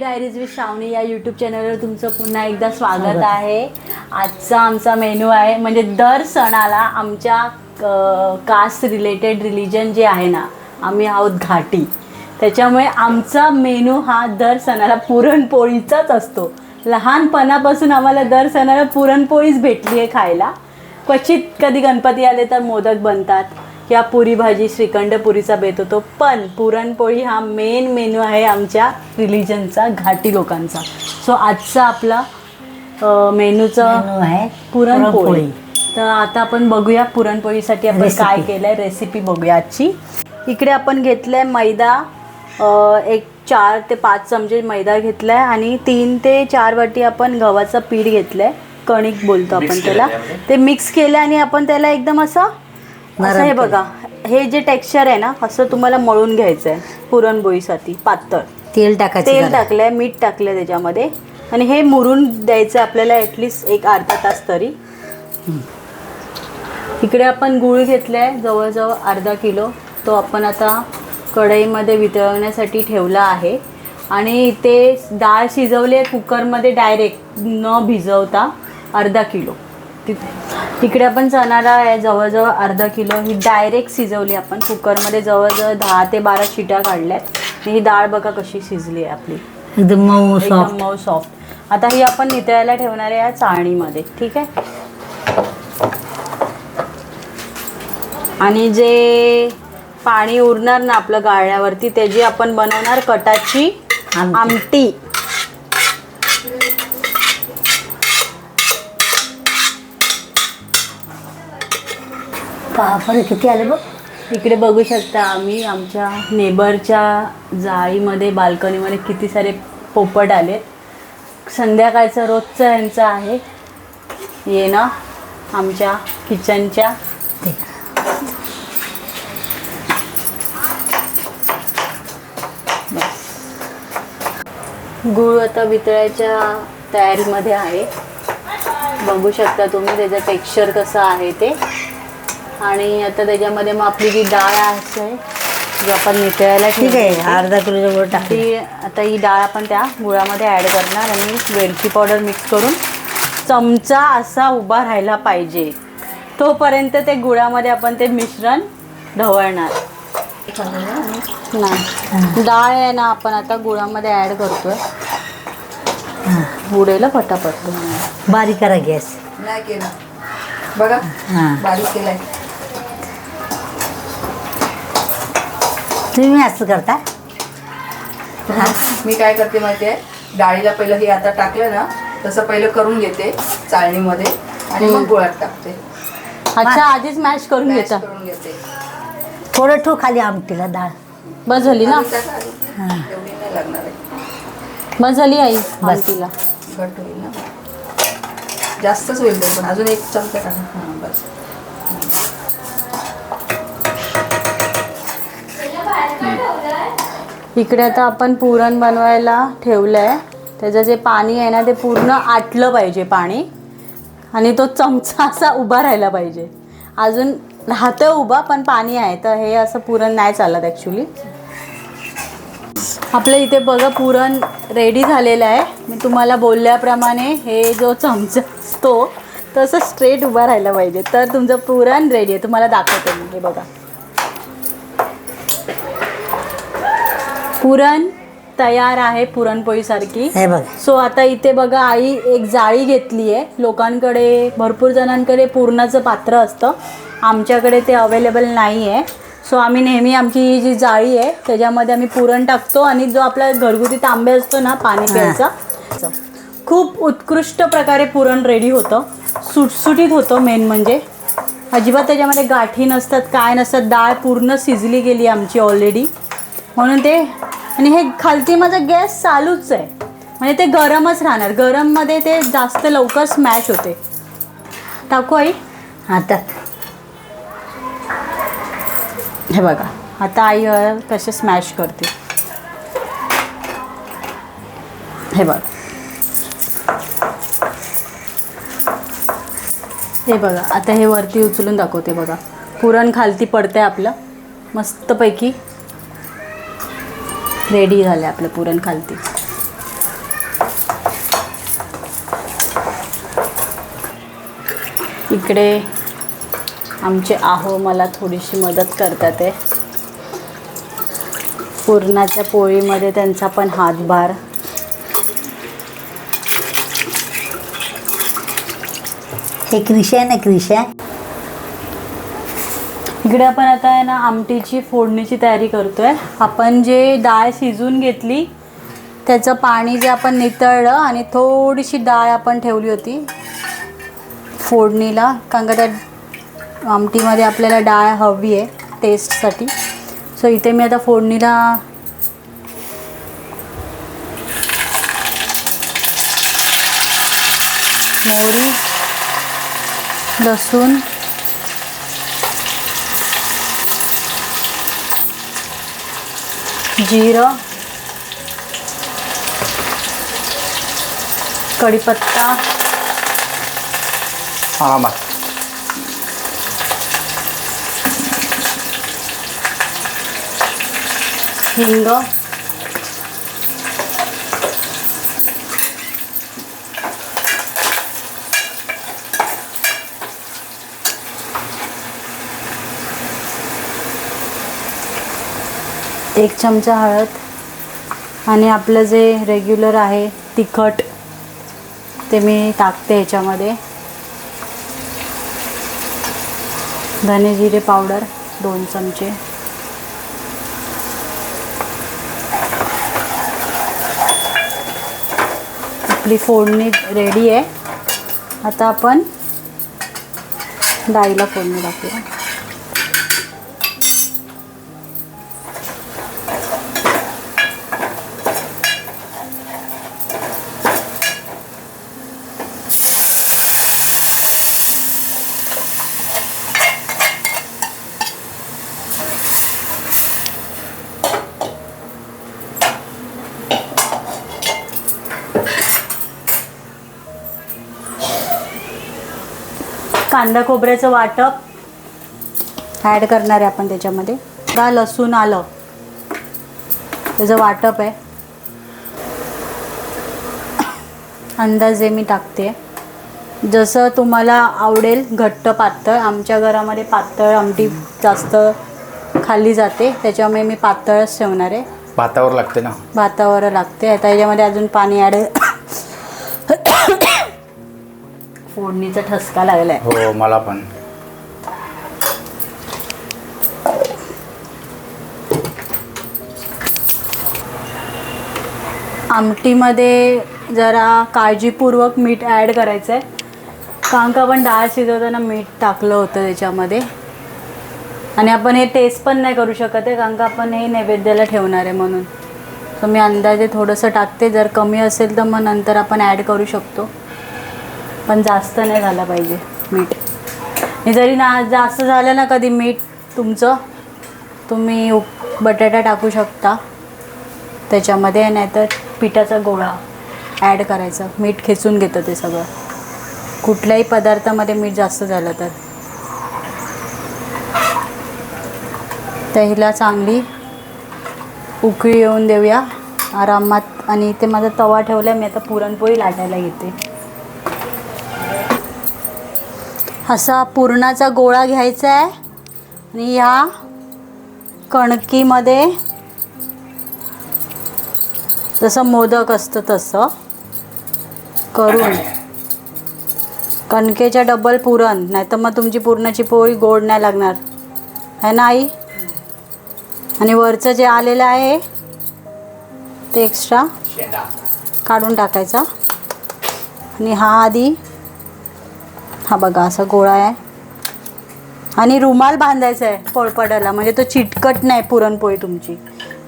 Diaries with श्रावणी या YouTube चॅनलवर तुमचं पुन्हा एकदा स्वागत आहे. आजचा आमचा मेनू आहे. म्हणजे दर सणाला आमच्या कास्ट रिलेटेड रिलिजन जे आहे ना आम्ही आहोत घाटी. त्याच्यामुळे आमचा मेनू हा दर सणाला पुरणपोळीचाच असतो. लहानपणापासून आम्हाला दर सणाला पुरणपोळीच भेटली आहे खायला. क्वचित कधी गणपती आले तर मोदक बनतात. किंवा पुरी भाजी श्रीखंड पुरीचा बेत होतो. पण पुरणपोळी हा मेन मेनू आहे आमच्या रिलिजनचा घाटी लोकांचा. सो आजचा आपला मेनूचं मेनू आहे पुरणपोळी. तर आता आपण बघूया पुरणपोळीसाठी आपण. काय केलंय रेसिपी बघूया आजची. इकडे आपण घेतलंय मैदा अ, एक चार ते पाच चमचे मैदा घेतलाय आणि तीन ते चार वाटी आपण गव्हाचं पीठ घेतलंय. कणिक बोलतो आपण त्याला? ते मिक्स केलं आणि आपण त्याला एकदम असं असं हे. बघा हे जे टेक्स्चर आहे ना असं तुम्हाला मळून घ्यायचं आहे पुरणपोळीसाठी पातळ. तेल टाकायचं तेल जरा. टाकलंय मीठ टाकलंय त्याच्यामध्ये आणि हे मुरून द्यायचं आपल्याला ॲटलिस्ट एक अर्धा तास तरी. इकडे आपण गूळ घेतलाय जवळजवळ अर्धा किलो. तो आपण आता कढईमध्ये वितळवण्यासाठी ठेवला आहे. आणि ते डाळ शिजवली आहे कुकरमध्ये डायरेक्ट न भिजवता अर्धा किलो. ति- इकडे आपण चणा डाळ आहे. जवळजवळ अर्धा किलो. ही डायरेक्ट शिजवली आपण. कुकरमध्ये जवळजवळ दहा ते बारा शिट्या काढल्यात. ही डाळ बघा कशी शिजली आहे आपली. एकदम मऊ एकदम सॉफ्ट मऊ सॉफ्ट आता ही आपण नितळायला ठेवणार आहे या चाळणीमध्ये. ठीक आहे? आणि जे पाणी उरणार ना आपलं गाळण्यावरती त्याची आपण बनवणार कटाची आमटी. बापरे किती आले बघ. इकडे बघू शकता आम्ही आमच्या नेबरच्या जाळीमध्ये बाल्कनीमध्ये किती सारे पोपट आलेत संध्याकाळचं रोजचं यांचं आहे. येणं आमच्या किचनच्या. गूळ आता वितळायच्या तयारीमध्ये आहे. बघू शकता तुम्ही त्याचं टेक्स्चर कसं आहे ते. आणि आता त्याच्यामध्ये मग आपली जी डाळ आहे जी आपण नितळायला ठीक आहे अर्धा किलोच्या वर टाकली ती आता ही डाळ आपण त्या गुळामध्ये ॲड करणार आणि वेलची पावडर मिक्स करून चमचा असा उभा राहायला पाहिजे. तोपर्यंत ते गुळामध्ये आपण ते मिश्रण ढवळणार. नाही. डाळ आहे ना आपण आता गुळामध्ये ॲड करतोय. बुडेला फटाफट बारीक करा गॅस. नाही केला. बघा हां. बारीक केलाय. तुम्ही असं करता? मी काय करते माहिती आहे डाळीला पहिलं हे आता टाकलं ना तसं पहिलं करून घेते चाळणीमध्ये आणि मग गोळ्यात टाकते. अच्छा आधीच मॅश करून मॅश घेता. करून घेते. थोडं ठेव खाली आमटीला डाळ. बस झाली ना. हां. एवढी नाही लागणार आहे. बस झाली आई घट होईल ना. जास्तच होईल ते पण. अजून एक चमचा टाका. हां बस. इकडे आता आपण पुरण बनवायला ठेवलं आहे त्याचं जे पाणी आहे ना ते पूर्ण आटलं पाहिजे पाणी. आणि तो चमचा असा उभा राहायला पाहिजे. अजून राहतं उभा पण पाणी आहे. तर हे असं पुरण नाही चालत ॲक्च्युली आपल्या इथे बघा पुरण रेडी झालेलं आहे. मी तुम्हाला बोलल्याप्रमाणे हे जो चमचा असतो तसं स्ट्रेट उभा राहायला पाहिजे. तर तुमचं पुरण रेडी आहे. तुम्हाला दाखवते मी हे बघा. पुरण तयार आहे पुरणपोळीसारखी. हे बघ. सो आता इथे बघा आई एक जाळी घेतली आहे. लोकांकडे भरपूर जणांकडे पुरणाचं पात्र असतं. आमच्याकडे ते अवेलेबल नाही आहे सो आम्ही नेहमी आमची ही जी जाळी आहे त्याच्यामध्ये आम्ही पुरण टाकतो आणि जो आपला घरगुती तांबे असतो ना पाणी प्यायचा खूप उत्कृष्ट प्रकारे पुरण रेडी होतं. सुटसुटीत होतं मेन म्हणजे. अजिबात त्याच्यामध्ये गाठी नसतात काय नसतात डाळ पूर्ण शिजली गेली आमची ऑलरेडी म्हणून ते आणि हे खालती माझा गॅस चालूच आहे. म्हणजे ते गरमच राहणार. गरममध्ये ते जास्त लवकर स्मॅश होते. टाकू आई. आता. हे बघा. आता आई कसे स्मॅश करते. हे बघ. हे बघा. आता हे वरती उचलून दाखवते बघा. पुरण खालती पडतंय आपलं. मस्तपैकी. रेडी झाले आपलं पुरण खालती. इकडे आमचे आहो मला थोडीशी मदत करतात आहे. पुरणाच्या पोळीमध्ये त्यांचा पण हातभार. हे क्रिशा आहे ना आहे. इकडे आपण आता आहे ना आमटीची फोडणीची तयारी करतो आहे आपण जे डाळ शिजून घेतली त्याचं पाणी जे आपण नितळलं आणि थोडीशी डाळ आपण ठेवली होती फोडणीला कारण का त्या आमटीमध्ये आपल्याला डाळ हवी आहे टेस्टसाठी सो इथे मी आता फोडणीला मोहरी लसूण जिरं कढीपत्ता. हां बस हिंग. एक चमचा हळद आणि आपलं जे रेग्युलर आहे तिखट ते मी टाकते ह्याच्यामध्ये धने जिरे पावडर दोन चमचे. आपली फोडणी रेडी आहे. आता आपण डाळीला फोडणी टाकूया. कांदा खोबऱ्याचं वाटप. ॲड करणार आहे आपण त्याच्यामध्ये. का लसूण आलं? त्याचं वाटप आहे. अंदाजे मी टाकते. जसं तुम्हाला आवडेल घट्ट पातळ. आमच्या घरामध्ये पातळ आमटी जास्त खाल्ली जाते. त्याच्यामुळे मी पातळच ठेवणार आहे. भातावर लागते ना? भातावर लागते. आता याच्यामध्ये अजून पाणी ॲड फोडणीचा ठसका लागलाय. हो मला पण. आमटीमध्ये जरा काळजीपूर्वक मीठ ॲड करायचं आहे कारण का आपण डाळ शिजवताना मीठ टाकलं होतं त्याच्यामध्ये. आणि आपण हे टेस्ट पण नाही करू शकत आहे कारण का आपण हे नैवेद्याला ठेवणार आहे म्हणून. सो मी अंदाजे थोडंसं टाकते जर कमी असेल तर मग नंतर आपण ॲड करू शकतो. पण जास्त नाही झालं पाहिजे मीठ. आणि जरी ना जास्त झालं ना कधी मीठ तुमचं तुम्ही बटाटा टाकू शकता त्याच्यामध्ये नाहीतर पिठाचा गोळा ॲड करायचा. मीठ खेचून घेतं ते सगळं. कुठल्याही पदार्थामध्ये मीठ जास्त झालं तर. तर हिला चांगली उकळी येऊन देऊया. आरामात आणि इथे माझा तवा ठेवला मी आता पुरणपोळी लाटायला घेते असा पुरणाचा गोळा घ्यायचा आहे. आणि ह्या कणकीमध्ये जसं मोदक असतं तसं करून कणकेच्या डबल पुरण नाही तर मग तुमची पुरणाची पोळी गोड नाही लागणार. है ना आई? आणि वरचं जे आलेलं आहे ते एक्स्ट्रा काढून टाकायचा. आणि हा आधी हा बघा असा गोळा आहे. आणि रुमाल बांधायचा आहे पोळपाटाला म्हणजे तो चिटकट नाही पुरणपोळी तुमची.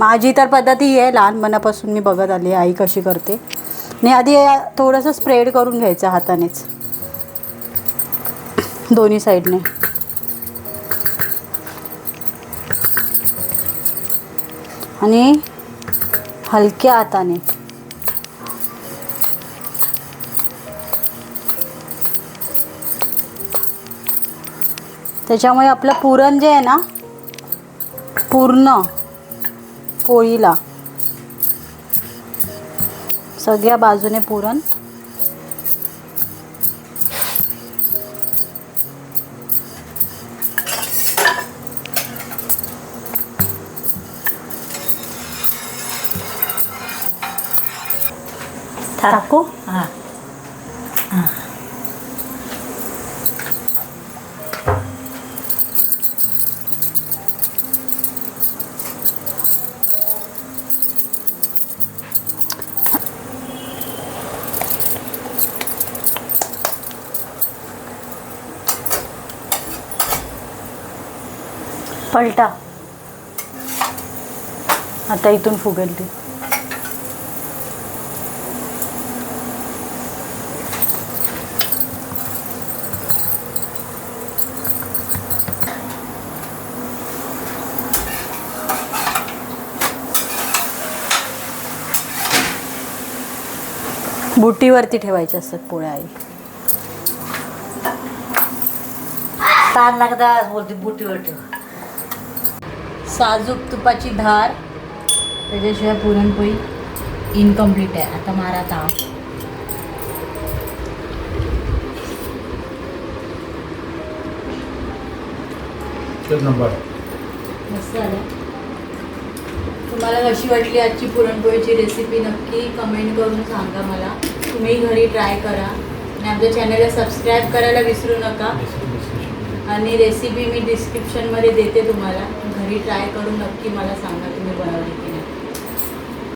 माझी तर पद्धत ही आहे लहानपणापासून मी बघत आली आई कशी करते. आणि आधी थोडंसं स्प्रेड करून घ्यायचं हातानेच. दोन्ही साईडने. आणि हलक्या हाताने. त्याच्यामुळे आपलं पुरण जे आहे ना पूर्ण पोळीला. सगळ्या बाजूने पुरण. टाकू हां. पलटा. आता इथून फुगेल ती. बुटीवरती ठेवायचे असतात पोळ्या आई. ताण लागदा बोलते बुटीवर ठेवा. साजूक तुपाची धार. त्याच्याशिवाय पुरणपोळी इनकम्प्लीट आहे. आता मारा ताव मस्त झालं. तुम्हाला कशी वाटली आजची पुरणपोळीची रेसिपी नक्की कमेंट करून सांगा मला. तुम्ही घरी ट्राय करा. आणि आमच्या चॅनलला सबस्क्राईब करायला विसरू नका. आणि रेसिपी मी डिस्क्रिप्शनमध्ये देते तुम्हाला. मी ट्राय करून नक्की मला सांगा तुम्ही बनवली.